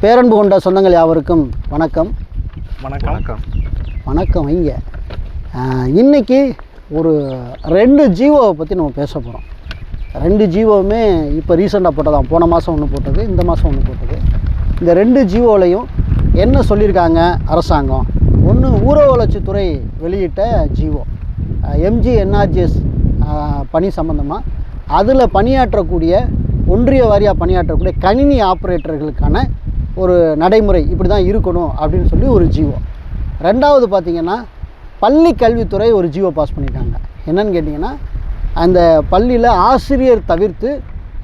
பேரன்பு கொண்ட சொந்தங்கள் யாவருக்கும் வணக்கம். வணக்கம். வணக்கம். வணக்கம் வைங்க. ஆஹ், இன்னைக்கு ஒரு ரெண்டு ஜீவோவை பற்றி நம்ம பேச போகிறோம் ரெண்டு ஜீவோவுமே இப்போ ரீசெண்டாக போட்டதான் போன மாதம் ஒன்று போட்டது இந்த மாதம் ஒன்று போட்டது. இந்த ரெண்டு ஜீவோலையும் என்ன சொல்லியிருக்காங்க அரசாங்கம்? ஒன்று ஊரக வளர்ச்சித்துறை வெளியிட்ட ஜீவோ. எம்ஜி என்ஆர்ஜிஎஸ் பணி சம்மந்தமாக அதில் பணியாற்றக்கூடிய ஒன்றிய வாரியாக பணியாற்றக்கூடிய கணினி ஆப்ரேட்டர்களுக்கான ஒரு நடைமுறை இப்படி தான் இருக்கணும் அப்படின்னு சொல்லி ஒரு ஜீவோ. ரெண்டாவது பார்த்திங்கன்னா பள்ளி கல்வித்துறை ஒரு ஜீவோ பாஸ் பண்ணிட்டாங்க. என்னன்னு கேட்டிங்கன்னா அந்த பள்ளியில் ஆசிரியர் தவிர்த்து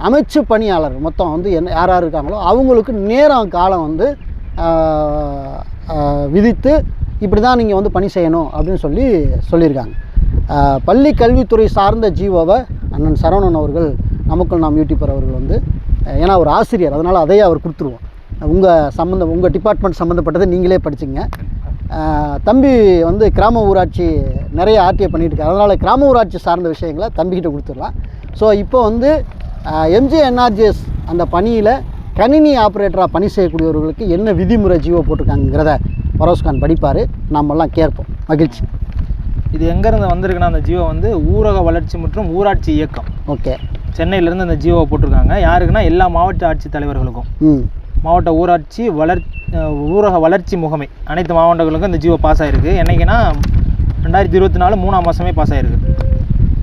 அமைச்சு பணியாளர் மொத்தம் வந்து என்ன யார் யார் இருக்காங்களோ அவங்களுக்கு நேரம் காலம் வந்து விதித்து இப்படி தான் நீங்கள் வந்து பணி செய்யணும் அப்படின்னு சொல்லி சொல்லியிருக்காங்க. பள்ளி கல்வித்துறை சார்ந்த ஜீவோவை அண்ணன் சரவணன் அவர்கள் நமக்குள் நாம் யூடியூபர் அவர்கள் வந்து ஏன்னா ஒரு ஆசிரியர் அதனால் அதையே அவர் கொடுத்துருவோம். உங்கள் சம்மந்தம் உங்கள் டிபார்ட்மெண்ட் சம்மந்தப்பட்டதை நீங்களே படிச்சுங்க. தம்பி வந்து கிராம ஊராட்சி நிறைய ஆர்டிஐ பண்ணிட்டு இருக்காரு அதனால் கிராம ஊராட்சி சார்ந்த விஷயங்களை தம்பிக்கிட்ட கொடுத்துடலாம். ஸோ இப்போ வந்து எம்ஜி என்ஆர்ஜிஎஸ் அந்த பணியில் கணினி ஆப்ரேட்டராக பணி செய்யக்கூடியவர்களுக்கு என்ன விதிமுறை ஜீவோ போட்டிருக்காங்கிறத பரோஸ்கான் படிப்பார். நாமெல்லாம் கேட்போம். மகிழ்ச்சி. இது எங்கேருந்து வந்திருக்குன்னா அந்த ஜியோ வந்து ஊரக வளர்ச்சி மற்றும் ஊராட்சி இயக்கம். ஓகே. சென்னையிலேருந்து அந்த ஜியோவை போட்டிருக்காங்க. யாருக்குன்னா எல்லா மாவட்ட ஆட்சித் தலைவர்களுக்கும் ம். மாவட்ட ஊராட்சி வளர் ஊரக வளர்ச்சி முகமை. அனைத்து மாவட்டங்களுக்கும் இந்த ஜியோ பாஸ் ஆகிருக்கு என்னைக்குன்னா ரெண்டாயிரத்தி இருபத்தி நாலு மூணாம் மாதமே பாஸ் ஆகிருக்கு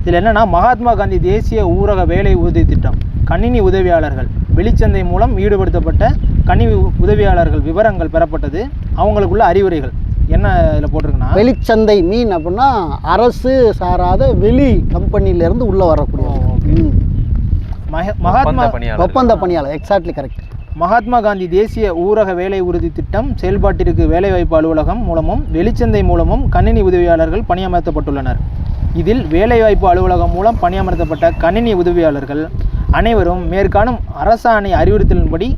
இதில் என்னென்னா மகாத்மா காந்தி தேசிய ஊரக வேலை உறுதி திட்டம் கணினி உதவியாளர்கள். வெளிச்சந்தை மூலம் ஈடுபடுத்தப்பட்ட கணினி உதவியாளர்கள் விவரங்கள் பெறப்பட்டது. அவங்களுக்குள்ள அறிவுரைகள். என்ன இதில் போட்டிருக்குன்னா வெளிச்சந்தை மீன் அப்படின்னா அரசு சாராத வெளி கம்பெனிலேருந்து உள்ளே வரக்கூடிய மகாத்மா ஒப்பந்த பணியாளர். எக்ஸாக்ட்லி கரெக்ட் மகாத்மா காந்தி தேசிய ஊரக வேலை உறுதி திட்டம் செயல்பாட்டிற்கு வேலைவாய்ப்பு அலுவலகம் மூலமும் வெளிச்சந்தை மூலமும் கணினி உதவியாளர்கள் பணியமர்த்தப்பட்டுள்ளனர். இதில் வேலைவாய்ப்பு அலுவலகம் மூலம் பணியமர்த்தப்பட்ட கணினி உதவியாளர்கள் அனைவரும் மேற்காணும் அரசாணை அறிவுறுத்தலின்படி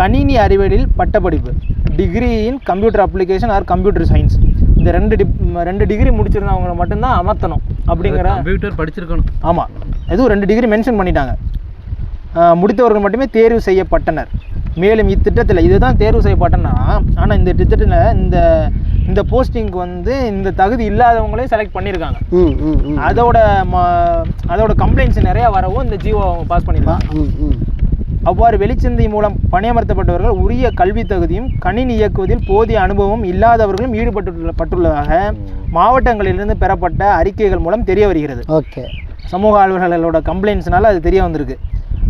கணினி அறிவியலில் பட்டப்படிப்பு degree in computer application or computer science. இந்த ரெண்டு டிப் ரெண்டு டிகிரி முடிச்சிருந்தவங்களை மட்டும்தான் அமர்த்தணும் அப்படிங்கிற கம்ப்யூட்டர் படிச்சிருக்கணும். ஆமாம் எதுவும் ரெண்டு டிகிரி மென்ஷன் பண்ணிட்டாங்க. முடித்தவர்கள் மட்டுமே தேர்வு செய்யப்பட்டனர். மேலும் இத்திட்டத்தில் இதுதான் தேர்வு செய்யப்பட்டனா ஆனால் இந்த திட்டத்தில் இந்த இந்த போஸ்டிங்க்கு வந்து இந்த தகுதி இல்லாதவங்களே செலக்ட் பண்ணியிருக்காங்க அதோட அதோட கம்ப்ளைண்ட்ஸ் நிறையா வரவும் இந்த ஜியோ அவங்க பாஸ் பண்ணியிருக்காங்க அவ்வாறு வெளிச்சந்தை மூலம் பணியமர்த்தப்பட்டவர்கள் உரிய கல்வி தகுதியும் கணினி இயக்குவதில் போதிய அனுபவம் இல்லாதவர்களும் ஈடுபட்டுள்ள பட்டுள்ளதாக மாவட்டங்களிலிருந்து பெறப்பட்ட அறிக்கைகள் மூலம் தெரிய வருகிறது. ஓகே. சமூக அலுவலர்களோட கம்ப்ளைண்ட்ஸ்னால அது தெரிய வந்திருக்கு.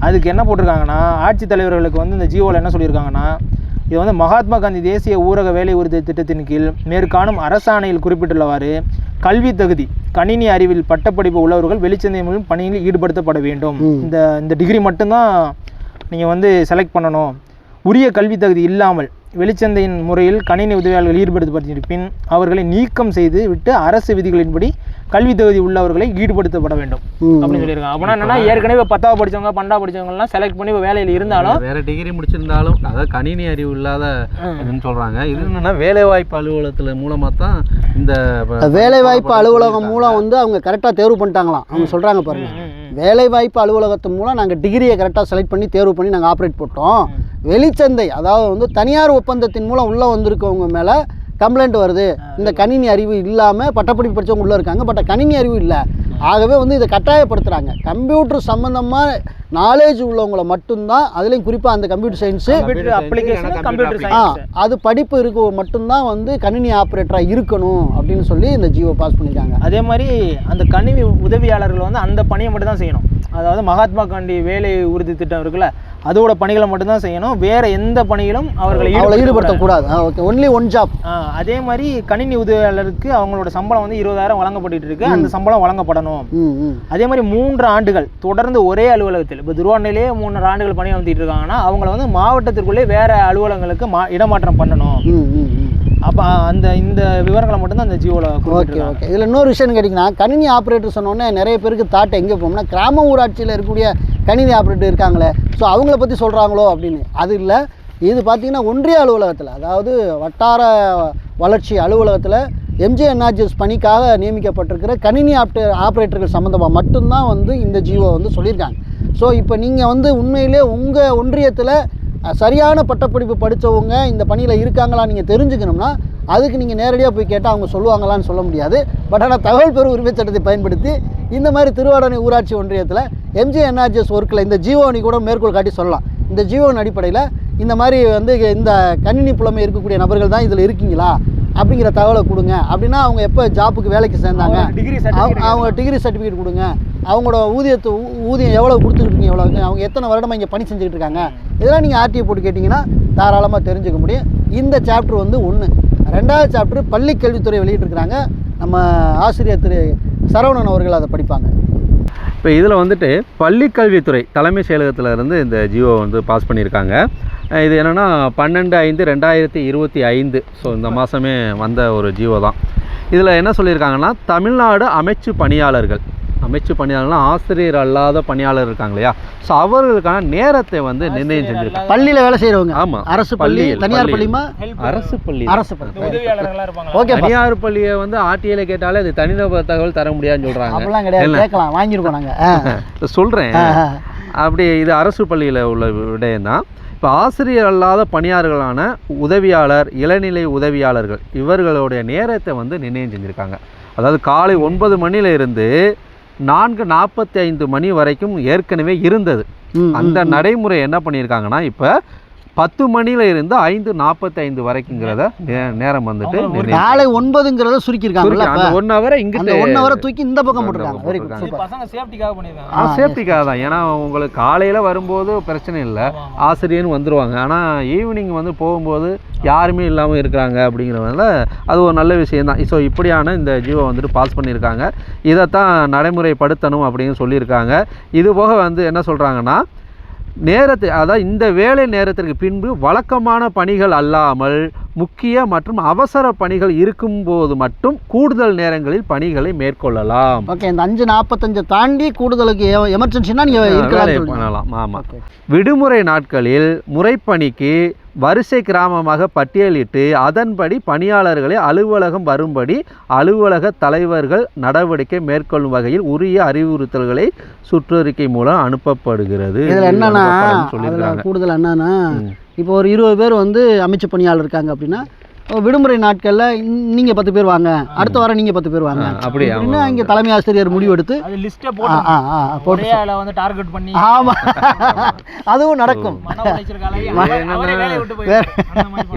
அதுக்கு என்ன போட்டிருக்காங்கன்னா ஆட்சித் தலைவர்களுக்கு வந்து இந்த ஜியோவில் என்ன சொல்லியிருக்காங்கன்னா இது வந்து மகாத்மா காந்தி தேசிய ஊரக வேலை உறுதி திட்டத்தின் கீழ் மேற்காணும் அரசாணையில் குறிப்பிட்டுள்ளவாறு கல்வி தகுதி கணினி அறிவில் பட்டப்படிப்பு உள்ளவர்கள் வெளிச்சந்தை மூலம் பணியில் ஈடுபடுத்தப்பட வேண்டும். இந்த இந்த டிகிரி மட்டும்தான் நீங்கள் வந்து செலக்ட் பண்ணணும் உரிய கல்வி தகுதி இல்லாமல் வெளிச்சந்தையின் முறையில் கணினி உதவியாளர்கள் ஈடுபடுத்தப்பட்டிருப்பின் அவர்களை நீக்கம் செய்து விட்டு அரசு விதிகளின்படி கல்வி தகுதி உள்ளவர்களை ஈடுபடுத்தப்பட வேண்டும். அப்படின்னு சொல்லியிருக்காங்க. அப்படின்னா என்னன்னா ஏற்கனவே பத்தாவது படிச்சவங்க பன்னெண்டாவது படிச்சவங்கலாம் செலக்ட் பண்ணி இப்ப வேலையில் இருந்தாலும் வேற டிகிரி முடிச்சிருந்தாலும் அதாவது கணினி அறிவு இல்லாத இதுன்னு சொல்றாங்க. இது என்னன்னா வேலை வாய்ப்பு அலுவலகத்துல மூலமா தான் இந்த வேலைவாய்ப்பு அலுவலகம் மூலம் வந்து அவங்க கரெக்டாக தேர்வு பண்ணிட்டாங்களாம். அவங்க சொல்கிறாங்க பாருங்க. வேலைவாய்ப்பு அலுவலகத்து மூலம் நாங்கள் டிகிரியை கரெக்டாக செலக்ட் பண்ணி தேர்வு பண்ணி நாங்கள் ஆப்ரேட் போட்டோம். வெளிச்சந்தை அதாவது வந்து தனியார் ஒப்பந்தத்தின் மூலம் உள்ளே வந்திருக்கவங்க மேலே கம்ப்ளைண்ட் வருது. இந்த கணினி அறிவு இல்லாமல் பட்டப்படிப்பு படிச்சவங்க உள்ளே இருக்காங்க. பட் கணினி அறிவு இல்லை. ஆகவே வந்து இதை கட்டாயப்படுத்துகிறாங்க கம்ப்யூட்டர் சம்மந்தமாக நாலேஜ் உள்ளவங்களை மட்டும்தான் அதுலேயும் குறிப்பாக அந்த கம்ப்யூட்டர் சயின்ஸு அப்ளிகேஷன் ஆ அது படிப்பு இருக்க மட்டும்தான் வந்து கணினி ஆப்ரேட்டராக இருக்கணும் அப்படின்னு சொல்லி இந்த ஜியோ பாஸ் பண்ணியிருக்காங்க அதே மாதிரி அந்த கணினி உதவியாளர்கள் வந்து அந்த பணியை மட்டும் தான் செய்யணும். அதாவது மகாத்மா காந்தி வேலை உறுதி திட்டம் இருக்குல்ல அதோட பணிகளை மட்டும்தான் செய்யணும். வேற எந்த பணியிலும் அவர்களை ஈடுபடுத்தக்கூடாது. ஓகே ஒன்லி ஒன் ஜாப் அதே மாதிரி கணினி உதவியாளருக்கு அவங்களோட சம்பளம் வந்து இருபதாயிரம் வழங்கப்பட்டு இருக்கு. அந்த சம்பளம் வழங்கப்படணும். அதே மாதிரி மூன்று ஆண்டுகள் தொடர்ந்து ஒரே அலுவலகத்தில் இப்போ திருவாரூரிலே மூன்று ஆண்டுகள் பணி வந்துட்டு இருக்காங்கன்னா அவங்கள வந்து மாவட்டத்திற்குள்ளே வேற அலுவலகங்களுக்கு மா இடமாற்றம் பண்ணணும். அப்போ அந்த இந்த விவரங்களை மட்டும்தான் அந்த ஜியோவில் ஓகே ஓகே. இதில் இன்னொரு விஷயம் கேட்டிங்கன்னா கணினி ஆப்ரேட்டர் சொன்னோன்னே நிறைய பேருக்கு தாட் எங்கே போகும்னா கிராம ஊராட்சியில் இருக்கக்கூடிய கணினி ஆப்ரேட்டர் இருக்காங்களே ஸோ அவங்கள பற்றி சொல்கிறாங்களோ அப்படின்னு. அது இல்லை. இது பார்த்தீங்கன்னா ஒன்றிய அலுவலகத்தில் அதாவது வட்டார வளர்ச்சி அலுவலகத்தில் எம்ஜி என்ஆர்ஜிஎஸ் பணிக்காக நியமிக்கப்பட்டிருக்கிற கணினி ஆப்டே ஆப்ரேட்டர்கள் சம்மந்தமாக மட்டும்தான் வந்து இந்த ஜியோ வந்து சொல்லியிருக்காங்க. ஸோ இப்போ நீங்கள் வந்து உண்மையிலே உங்கள் ஒன்றியத்தில் சரியான பட்டப்படிப்பு படித்தவங்க இந்த பணியில் இருக்காங்களா நீங்கள் தெரிஞ்சுக்கணும்னா அதுக்கு நீங்கள் நேரடியாக போய் கேட்டால் அவங்க சொல்லுவாங்களான்னு சொல்ல முடியாது. பட் ஆனால் தகவல் பெறும் உரிமை சட்டத்தை பயன்படுத்தி இந்த மாதிரி திருவாடனை ஊராட்சி ஒன்றியத்தில் எம்ஜி என்ஆர்ஜிஎஸ் ஒர்க்கில் இந்த ஜியோனி கூட மேற்கோள் காட்டி சொல்லலாம். இந்த ஜியோன் அடிப்படையில் இந்த மாதிரி வந்து இந்த கணினி புலமை இருக்கக்கூடிய நபர்கள் தான் இதில் இருக்கீங்களா? அப்படிங்கிற தகவலை கொடுங்க. அப்படின்னா அவங்க எப்போ ஜாப்புக்கு வேலைக்கு சேர்ந்தாங்க? அவங்க டிகிரி சர்டிஃபிகேட் கொடுங்க. அவங்களோட ஊதியத்தை ஊதியம் எவ்வளோ கொடுத்துக்கிட்டு இருக்கீங்க எவ்வளோ அவங்க எத்தனை வருடமாக இங்கே பணி செஞ்சுக்கிட்டு இருக்காங்க? இதெல்லாம் நீங்கள் ஆர்டிஓ போட்டு கேட்டிங்கன்னா தாராளமாக தெரிஞ்சுக்க முடியும். இந்த சாப்டர் வந்து ஒன்று ரெண்டாவது சாப்டர் பள்ளி கல்வித்துறை வெளியிட்டிருக்கிறாங்க. நம்ம ஆசிரியர் திரு சரவணன் அவர்கள் அதை படிப்பாங்க. இப்போ இதில் வந்துட்டு பள்ளிக்கல்வித்துறை தலைமை செயலகத்தில் இருந்து இந்த ஜியோ வந்து பாஸ் பண்ணியிருக்காங்க. இது என்னென்னா பன்னெண்டு ஐந்து ரெண்டாயிரத்தி இருபத்தி ஐந்து. ஸோ இந்த மாதமே வந்த ஒரு ஜியோ தான். இதில் என்ன சொல்லியிருக்காங்கன்னா தமிழ்நாடு அமைச்சு பணியாளர்கள். அமைச்சு பணியாளர்னா ஆசிரியர் அல்லாத பணியாளர் இருக்காங்க இல்லையா ஸோ அவர்களுக்கான நேரத்தை வந்து நிர்ணயம் செஞ்சுருக்காங்க பள்ளியில் வேலை செய்கிறவங்க ஆமாம் அரசு பள்ளி தனியார். பள்ளியுமா? அரசு பள்ளி அரசு பள்ளி. ஓகே தனியார் பள்ளியை வந்து ஆர்டிஐல கேட்டாலே அது தனிநபர் தகவல் தர முடியாதுன்னு சொல்கிறாங்க அப்படிலாம் கிடையாது. கேட்கலாம். வாங்கியிருக்கோம் நாங்கள் சொல்கிறேன் அப்படி இது அரசு பள்ளியில் உள்ள விடயம் தான் இப்போ ஆசிரியர் அல்லாத பணியாளர்களான உதவியாளர் இளநிலை உதவியாளர்கள் இவர்களுடைய நேரத்தை வந்து நிர்ணயம் செஞ்சுருக்காங்க அதாவது காலை ஒன்பது மணியில இருந்து நான்கு நாற்பத்தி ஐந்து மணி வரைக்கும் ஏற்கனவே இருந்தது. அந்த நடைமுறை என்ன பண்ணியிருக்காங்கன்னா இப்போ பத்து மணியில இருந்து ஐந்து நாற்பத்தி ஐந்து வரைக்குங்கிறத நே- நேரம் வந்துட்டு காலை ஒன்பதுங்கிறத சுருக்கியிருக்காங்கல்ல சுருக்கி அந்த? ஒன் ஹவரை இங்கிட்டு ஒன் ஹவரை தூக்கி இந்த பக்கம் போட்டிருக்காங்க. வெரி குட் போட்டிருக்காங்க. சூப்பர் பசங்க சேஃப்டிக்காக தான். ஏன்னா உங்களுக்கு காலையில் வரும்போது பிரச்சனை இல்லை. ஆசிரியர்னு வந்துருவாங்க. ஆனால் ஈவினிங் வந்து போகும்போது யாருமே இல்லாமல் இருக்கிறாங்க அப்படிங்கிறதுனால அது ஒரு நல்ல விஷயம் தான் ஸோ இப்படியான இந்த ஜியோ வந்துட்டு பாஸ் பண்ணியிருக்காங்க. இதைத்தான் நடைமுறைப்படுத்தணும் அப்படின்னு சொல்லியிருக்காங்க. இது போக வந்து என்ன சொல்கிறாங்கன்னா நேரத்தை அதாவது இந்த வேலை நேரத்திற்கு பின்பு வழக்கமான பணிகள் அல்லாமல் முக்கிய மற்றும் அவசர பணிகள் இருக்கும்போது மட்டும் கூடுதல் நேரங்களில் பணிகளை மேற்கொள்ளலாம். ஓகே இந்த அஞ்சு நாற்பத்தஞ்சை தாண்டி கூடுதலுக்கு எமர்ஜென்சினா நீங்கள் பண்ணலாம். ஆமாம் விடுமுறை நாட்களில் முறைப்பணிக்கு வரிசை கிராமமாக பட்டியலிட்டு அதன்படி பணியாளர்களை அலுவலகம் வரும்படி அலுவலக தலைவர்கள் நடவடிக்கை மேற்கொள்ளும் வகையில் உரிய அறிவுறுத்தல்களை சுற்றறிக்கை மூலம் அனுப்பப்படுகிறது. இதில் என்னன்னா கூடுதல் என்னன்னா. இப்போ ஒரு இருபது பேர் வந்து அமைச்சு பணியாளர் இருக்காங்க அப்படின்னா விடுமுறை நாட்களில் நீங்கள் பத்து பேர் வாங்க. அடுத்த வாரம் நீங்கள் பத்து பேர் வாங்க. அப்படி, அப்படின்னு. இங்கே தலைமை ஆசிரியர் முடிவெடுத்து அது லிஸ்ட்டை போட்டு வந்து டார்கெட் பண்ணி ஆமாம் அதுவும் நடக்கும்.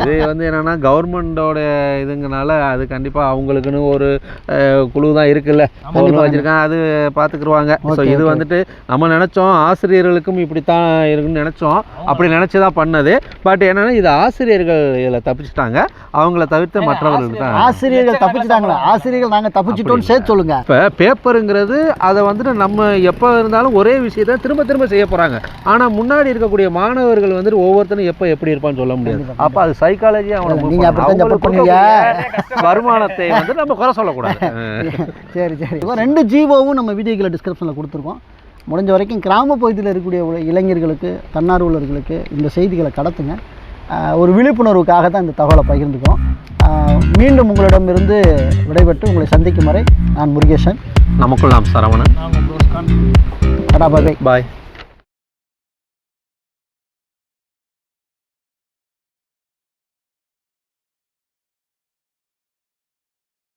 இது வந்து என்னன்னா கவர்மெண்டோட இதுங்கனால அது கண்டிப்பாக அவங்களுக்குன்னு ஒரு குழு தான் இருக்குல்ல. ஒன்று வச்சுருக்காங்க அது பார்த்துக்குருவாங்க ஸோ இது வந்துட்டு நம்ம நினச்சோம் ஆசிரியர்களுக்கும் இப்படித்தான் இருக்குன்னு நினச்சோம். அப்படி நினச்சி தான் பண்ணது. பட் என்னன்னா இது ஆசிரியர்கள் இதில் தப்பிச்சிட்டாங்க. அவங்கள தவிர்த்து மற்றவர்களுக்கு தான். ஆசிரியர்கள் தப்பிச்சுட்டாங்களா? ஆசிரியர்கள் நாங்கள் தப்பிச்சிட்டோம்னு சேர்த்து சொல்லுங்க. இப்போ பேப்பருங்கிறது அதை வந்துட்டு நம்ம எப்போ இருந்தாலும் ஒரே விஷயத்த திரும்ப திரும்ப செய்ய போகிறாங்க ஆனால் முன்னாடி இருக்கக்கூடிய மாணவர்கள் வந்துட்டு ஒவ்வொருத்தரும் எப்போ எப்படி இருப்பான்னு சொல்ல முடியாது. அப்போ அது சைக்காலஜி அவனை move நீங்க பண்ணணும். அப்படித்தான் அவங்களுக்கு பண்ணுவீங்க. கொடுக்கக்கூடிய வருமானத்தை வந்து நம்ம குறை சொல்லக்கூடாது. சரி சரி. இப்போ ரெண்டு ஜீவோவும் நம்ம வீடியோக்கில் டிஸ்கிரிப்ஷனில் கொடுத்துருக்கோம். முடிஞ்ச வரைக்கும் கிராம பகுதியில் இருக்கக்கூடிய உள்ள இளைஞர்களுக்கு தன்னார்வலர்களுக்கு இந்த செய்திகளை கடத்துங்க. ஒரு விழிப்புணர்வுக்காக தான் இந்த தகவலை பகிர்ந்துக்கிறோம். மீண்டும் உங்களிடமிருந்து விடைபெற்று உங்களை சந்திக்கும் வரை நான் முருகேசன். நமக்குள் நாம் சரவணன். டடா பாய். பாய்.